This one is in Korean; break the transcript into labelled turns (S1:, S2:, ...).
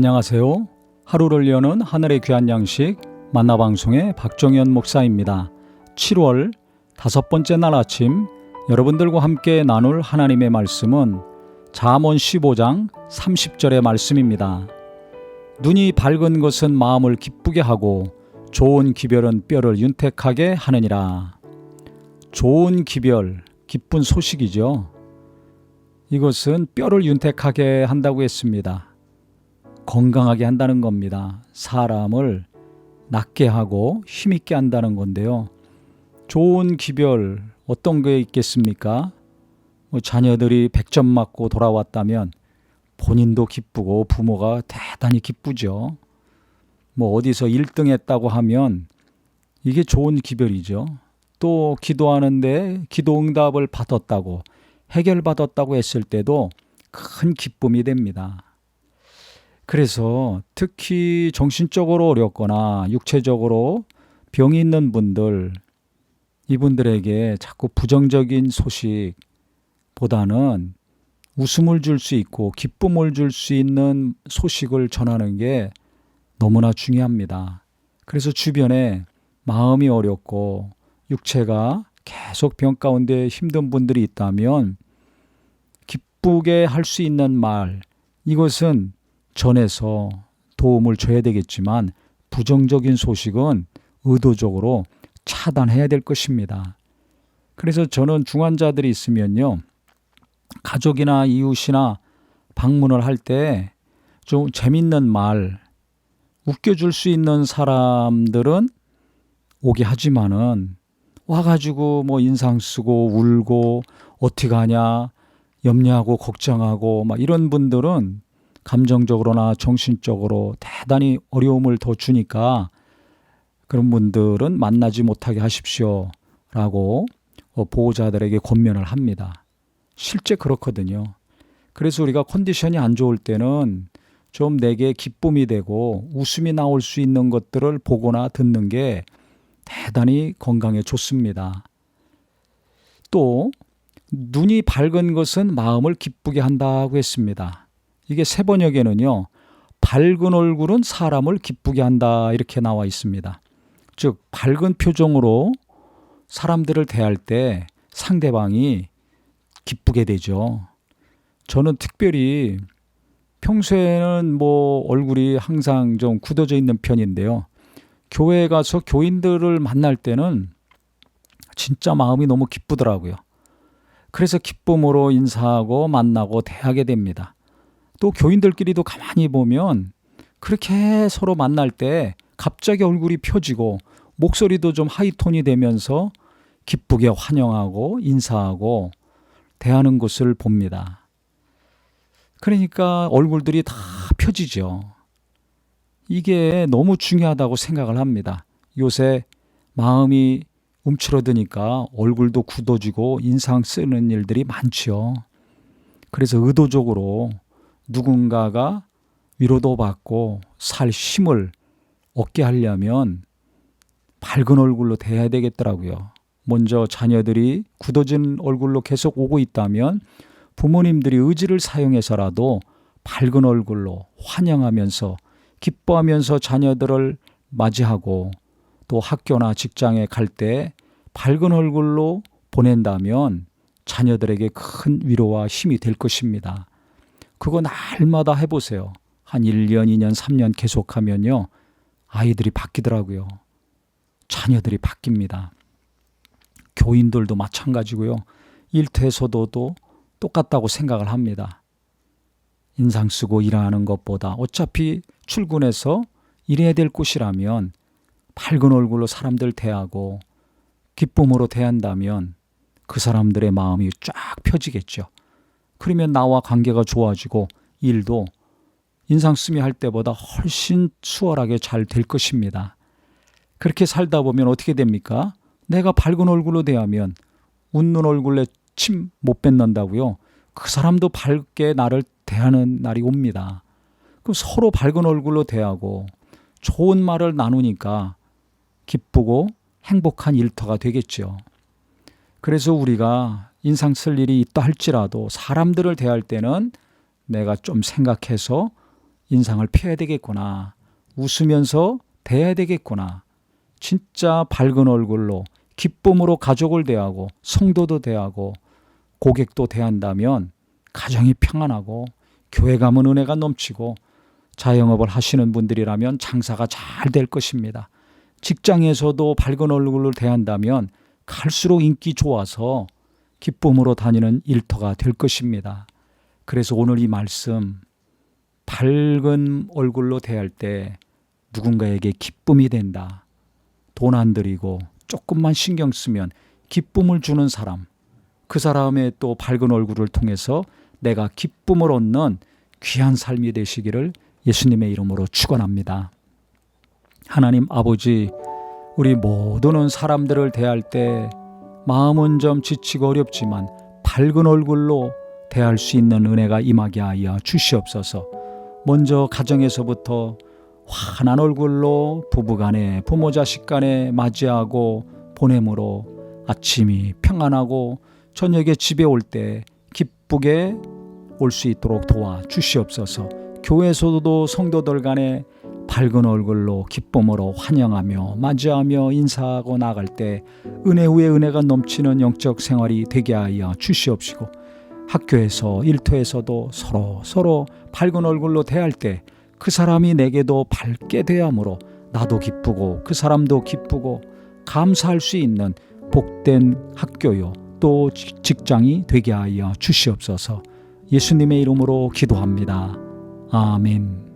S1: 안녕하세요. 하루를 여는 하늘의 귀한 양식 만나방송의 박정현 목사입니다. 7월 다섯 번째 날 아침 여러분들과 함께 나눌 하나님의 말씀은 잠언 15장 30절의 말씀입니다. 눈이 밝은 것은 마음을 기쁘게 하고 좋은 기별은 뼈를 윤택하게 하느니라. 좋은 기별, 기쁜 소식이죠. 이것은 뼈를 윤택하게 한다고 했습니다. 건강하게 한다는 겁니다. 사람을 낫게 하고 힘있게 한다는 건데요. 좋은 기별 어떤 게 있겠습니까? 뭐 자녀들이 100점 맞고 돌아왔다면 본인도 기쁘고 부모가 대단히 기쁘죠. 뭐 어디서 1등 했다고 하면 이게 좋은 기별이죠. 또 기도하는데 기도 응답을 받았다고 해결받았다고 했을 때도 큰 기쁨이 됩니다. 그래서 특히 정신적으로 어렵거나 육체적으로 병이 있는 분들, 이분들에게 자꾸 부정적인 소식보다는 웃음을 줄 수 있고 기쁨을 줄 수 있는 소식을 전하는 게 너무나 중요합니다. 그래서 주변에 마음이 어렵고 육체가 계속 병 가운데 힘든 분들이 있다면 기쁘게 할 수 있는 말, 이것은 전해서 도움을 줘야 되겠지만 부정적인 소식은 의도적으로 차단해야 될 것입니다. 그래서 저는 중환자들이 있으면요. 가족이나 이웃이나 방문을 할 때 좀 재밌는 말, 웃겨줄 수 있는 사람들은 오게 하지만은 와가지고 뭐 인상 쓰고 울고 어떻게 가냐 염려하고 걱정하고 막 이런 분들은 감정적으로나 정신적으로 대단히 어려움을 더 주니까 그런 분들은 만나지 못하게 하십시오. 라고 어, 보호자들에게 권면을 합니다. 실제 그렇거든요. 그래서 우리가 컨디션이 안 좋을 때는 좀 내게 기쁨이 되고 웃음이 나올 수 있는 것들을 보거나 듣는 게 대단히 건강에 좋습니다. 또, 눈이 밝은 것은 마음을 기쁘게 한다고 했습니다. 이게 세 번역에는요. 밝은 얼굴은 사람을 기쁘게 한다 이렇게 나와 있습니다. 즉 밝은 표정으로 사람들을 대할 때 상대방이 기쁘게 되죠. 저는 특별히 평소에는 뭐 얼굴이 항상 좀 굳어져 있는 편인데요. 교회에 가서 교인들을 만날 때는 진짜 마음이 너무 기쁘더라고요. 그래서 기쁨으로 인사하고 만나고 대하게 됩니다. 또 교인들끼리도 가만히 보면 그렇게 서로 만날 때 갑자기 얼굴이 펴지고 목소리도 좀 하이톤이 되면서 기쁘게 환영하고 인사하고 대하는 것을 봅니다. 그러니까 얼굴들이 다 펴지죠. 이게 너무 중요하다고 생각을 합니다. 요새 마음이 움츠러드니까 얼굴도 굳어지고 인상 쓰는 일들이 많죠. 그래서 의도적으로 누군가가 위로도 받고 살 힘을 얻게 하려면 밝은 얼굴로 대해야 되겠더라고요. 먼저 자녀들이 굳어진 얼굴로 계속 오고 있다면 부모님들이 의지를 사용해서라도 밝은 얼굴로 환영하면서 기뻐하면서 자녀들을 맞이하고 또 학교나 직장에 갈 때 밝은 얼굴로 보낸다면 자녀들에게 큰 위로와 힘이 될 것입니다. 그거 날마다 해보세요. 한 1년, 2년, 3년 계속하면요. 아이들이 바뀌더라고요. 자녀들이 바뀝니다. 교인들도 마찬가지고요. 일터에서도 똑같다고 생각을 합니다. 인상 쓰고 일하는 것보다 어차피 출근해서 일해야 될 곳이라면 밝은 얼굴로 사람들 대하고 기쁨으로 대한다면 그 사람들의 마음이 쫙 펴지겠죠. 그러면 나와 관계가 좋아지고 일도 인상 쓰미 할 때보다 훨씬 수월하게 잘 될 것입니다. 그렇게 살다 보면 어떻게 됩니까? 내가 밝은 얼굴로 대하면 웃는 얼굴에 침 못 뱉는다고요. 그 사람도 밝게 나를 대하는 날이 옵니다. 그럼 서로 밝은 얼굴로 대하고 좋은 말을 나누니까 기쁘고 행복한 일터가 되겠죠. 그래서 우리가 인상 쓸 일이 있다 할지라도 사람들을 대할 때는 내가 좀 생각해서 인상을 펴야 되겠구나. 웃으면서 대해야 되겠구나. 진짜 밝은 얼굴로 기쁨으로 가족을 대하고 성도도 대하고 고객도 대한다면 가정이 평안하고 교회 가면 은혜가 넘치고 자영업을 하시는 분들이라면 장사가 잘 될 것입니다. 직장에서도 밝은 얼굴로 대한다면 갈수록 인기 좋아서 기쁨으로 다니는 일터가 될 것입니다. 그래서 오늘 이 말씀 밝은 얼굴로 대할 때 누군가에게 기쁨이 된다. 돈 안 들이고 조금만 신경 쓰면 기쁨을 주는 사람, 그 사람의 또 밝은 얼굴을 통해서 내가 기쁨을 얻는 귀한 삶이 되시기를 예수님의 이름으로 축원합니다. 하나님 아버지, 우리 모두는 사람들을 대할 때 마음은 좀 지치고 어렵지만 밝은 얼굴로 대할 수 있는 은혜가 임하게 하여 주시옵소서. 먼저 가정에서부터 환한 얼굴로 부부간에 부모 자식 간에 맞이하고 보냄으로 아침이 평안하고 저녁에 집에 올 때 기쁘게 올 수 있도록 도와 주시옵소서. 교회에서도 성도들 간에 밝은 얼굴로 기쁨으로 환영하며 맞이하며 인사하고 나갈 때 은혜 후에 은혜가 넘치는 영적 생활이 되게 하여 주시옵시고 학교에서 일터에서도 서로 서로 밝은 얼굴로 대할 때 그 사람이 내게도 밝게 대함으로 나도 기쁘고 그 사람도 기쁘고 감사할 수 있는 복된 학교요 또 직장이 되게 하여 주시옵소서 예수님의 이름으로 기도합니다. 아멘.